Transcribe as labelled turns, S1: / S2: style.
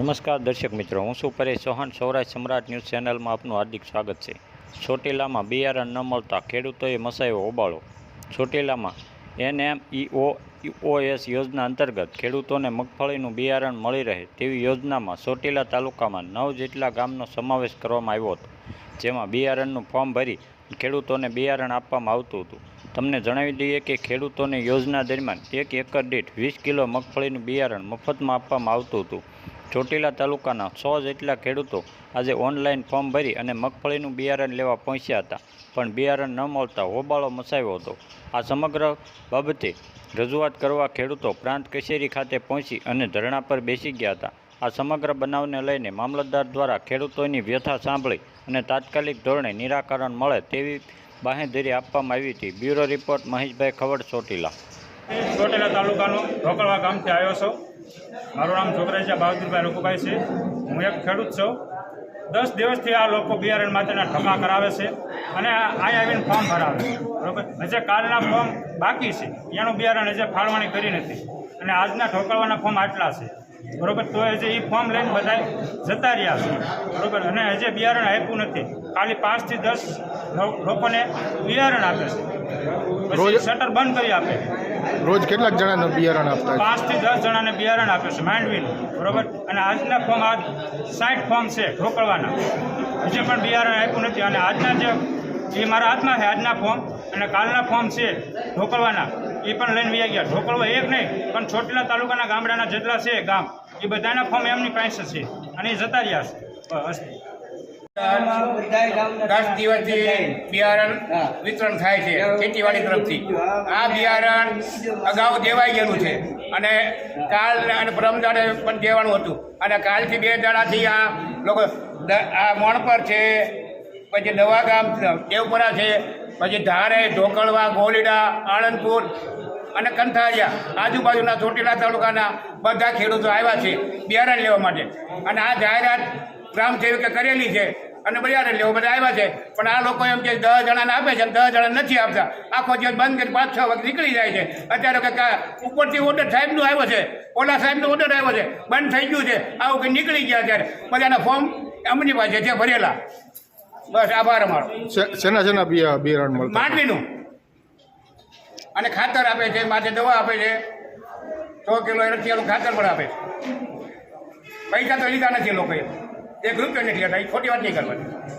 S1: નમસ્કાર દર્શક મિત્રો, હું શું પરેશ ચૌહાણ. સૌરાષ્ટ્ર સમ્રાટ ન્યૂઝ ચેનલમાં આપનું હાર્દિક સ્વાગત છે. ચોટીલામાં બિયારણ ન મળતા ખેડૂતોએ મસાયો હોબાળો. ચોટીલામાં એનએમઈઓ ઓએસ યોજના અંતર્ગત ખેડૂતોને મગફળીનું બિયારણ મળી રહે તેવી યોજનામાં ચોટીલા તાલુકામાં નવ જેટલા ગામનો સમાવેશ કરવામાં આવ્યો હતો, જેમાં બિયારણનું ફોર્મ ભરી ખેડૂતોને બિયારણ આપવામાં આવતું હતું. તમને જણાવી દઈએ કે ખેડૂતોને યોજના દરમિયાન એક એકર દીઠ વીસ કિલો મગફળીનું બિયારણ મફતમાં આપવામાં આવતું હતું. ચોટીલા તાલુકાના સો જેટલા ખેડૂતો આજે ઓનલાઈન ફોર્મ ભરી અને મગફળીનું બિયારણ લેવા પહોંચ્યા હતા. પણ બિયારણ ન મળતા હોબાળો મચાવ્યો હતો. આ સમગ્ર બાબતે રજૂઆત કરવા ખેડૂતો પ્રાંત કચેરી ખાતે પહોંચી અને ધરણા પર બેસી ગયા હતા. આ સમગ્ર બનાવને લઈને મામલતદાર દ્વારા ખેડૂતોની વ્યથા સાંભળી અને તાત્કાલિક ધોરણે નિરાકરણ મળે તેવી બાહેંધરી આપવામાં આવી હતી. Bureau report Maheshbhai Khavad, Chotila.
S2: Chotila તાલુકાનો રોકડવા ગામથી આવ્યો છું. મારું નામ છોકરાજા ભાવતીભાઈ રઘુભાઈ છે. હું એક ખેડૂત છું. દસ દિવસથી આ લોકો બિયારણ માટેના ઠકા કરાવે છે અને આ આવીને ફોર્મ ભરાવે છે. બરોબર? હજે કાલના ફોર્મ બાકી છે. એનું બિયારણ હજે ફાળવણી કરી નથી. અને આજના ઠોકળવાના ફોર્મ આટલા છે. બરોબર? તો હજે એ ફોર્મ લઈને બધા જતા રહ્યા છે. બરોબર? અને હજે બિયારણ આપ્યું નથી. ખાલી પાંચથી દસ લોકોને બિયારણ આપે છે.
S3: રોજ-
S2: શટર બંધ કરી આપે.
S3: રોજ કેટલાક જણાને બિયારણ આપતા?
S2: પાંચથી દસ જણાને બિયારણ આપે છે માંડવીનું. બરોબર? અને આજના ફોર્મ આજ સાઠ ફોર્મ છે ઢોકળવાના. હજી પણ બિયારણ આપ્યું નથી. અને આજના જે જે મારા હાથમાં છે આજના ફોર્મ અને કાલના ફોર્મ છે ઢોકળવાના એ પણ લઈને વ્યા ગયા. ઢોકળવા એક નહીં પણ છોટલા તાલુકાના ગામડાના જેટલા છે ગામ એ બધાના ફોર્મ એમની પાસે છે. અને એ જતા રહ્યા છે. બસ.
S4: દસ દિવસથી બિયારણ વિતરણ થાય છે ખેતીવાડી તરફથી. આ બિયારણ અગાઉ દેવાઈ ગયેલું છે. અને કાલ અને પરમદાડે પણ દેવાનું હતું. અને કાલથી બે દાડાથી આ લોકો આ મોણપર છે પછી નવા ગામ દેવપરા છે પછી ધારે ઢોકળવા ગોલીડા આણંદપુર અને કંથારિયા આજુબાજુના ચોટીલા તાલુકાના બધા ખેડૂતો આવ્યા છે બિયારણ લેવા માટે. અને આ જાહેરાત ગ્રામ સેવકે કરેલી છે. અને બિયારણ લેવા બધા આવ્યા છે. પણ આ લોકો એમ કે દસ જણાને આપે છે અને દસ જણા નથી આપતા. આખો દિવસ બંધ કરી પાંચ છ વખત નીકળી જાય છે. અત્યારે કે ઉપરથી ઓર્ડર સાહેબનો આવ્યો છે. ઓલા સાહેબનો ઓર્ડર આવ્યો છે. બંધ થઈ ગયું છે. આવું કે નીકળી ગયા અત્યારે બધાના ફોર્મ અમની પાસે છે ભરેલા. બસ આભાર અમારો.
S3: સેના શેના શેના બિયા બિયારણ મળતા.
S4: માંડવીનું. અને ખાતર આપે છે. માથે દવા આપે છે. સો કિલો એરઠિયાનું ખાતર પણ આપે છે. પૈસા તો લીધા નથી લોકોએ. એક ગ્રુપ નથી લેતા એ ખોટી વાત નહીં કરવાની.